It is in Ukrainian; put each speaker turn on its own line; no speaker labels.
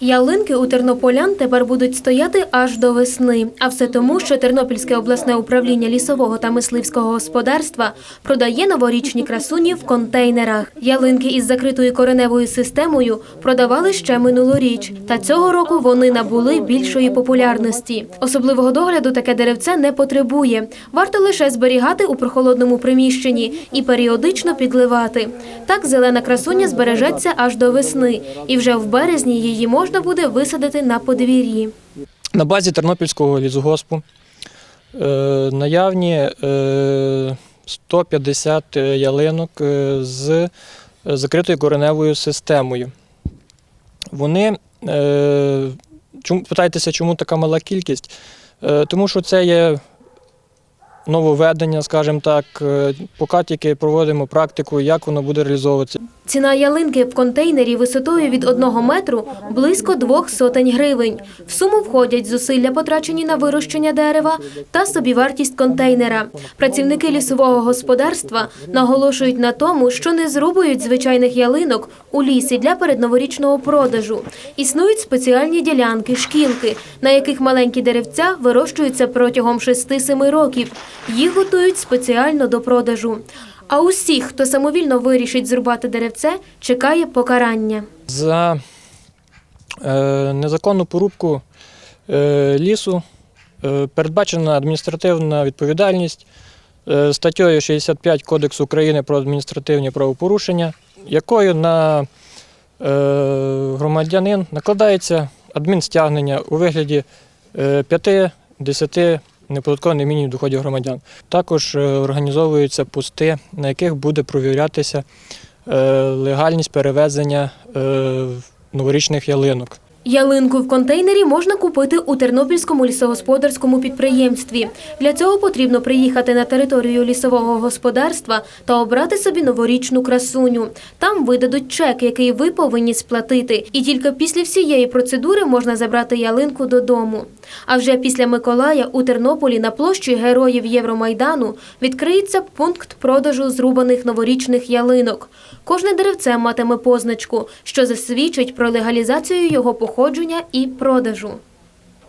Ялинки у тернополян тепер будуть стояти аж до весни. А все тому, що Тернопільське обласне управління лісового та мисливського господарства продає новорічні красуні в контейнерах. Ялинки із закритою кореневою системою продавали ще минулоріч. Та цього року вони набули більшої популярності. Особливого догляду таке деревце не потребує. Варто лише зберігати у прохолодному приміщенні і періодично підливати. Так зелена красуня збережеться аж до весни, і вже в березні її можна буде висадити на подвір'ї.
На базі Тернопільського лісгоспу е, наявні е, 150 ялинок е, з закритою кореневою системою. Вони, е, питаєтеся, чому така мала кількість? Е, тому що це є нововведення, скажімо так, е, поки тільки проводимо практику, як воно буде реалізовуватися.
Ціна ялинки в контейнері висотою від одного метру близько двох сотень гривень. В суму входять зусилля, потрачені на вирощення дерева, та собівартість контейнера. Працівники лісового господарства наголошують на тому, що не зрубують звичайних ялинок у лісі для передноворічного продажу. Існують спеціальні ділянки, шкілки, на яких маленькі деревця вирощуються протягом 6-7 років. Їх готують спеціально до продажу. А усіх, хто самовільно вирішить зрубати деревце, чекає покарання.
За е, незаконну порубку е, лісу е, передбачена адміністративна відповідальність е, статтею 65 Кодексу України про адміністративні правопорушення, якою на е, громадянин накладається адмінстягнення у вигляді е, 5-10 неподаткових мінімум доходів громадян. Також е, організовуються пости, на яких буде провірятися е, легальність перевезення е, новорічних ялинок.
Ялинку в контейнері можна купити у Тернопільському лісогосподарському підприємстві. Для цього потрібно приїхати на територію лісового господарства та обрати собі новорічну красуню. Там видадуть чек, який ви повинні сплатити. І тільки після всієї процедури можна забрати ялинку додому. А вже після Миколая у Тернополі на площі Героїв Євромайдану відкриється пункт продажу зрубаних новорічних ялинок. Кожне деревце матиме позначку, що засвідчить про легалізацію його походження і продажу.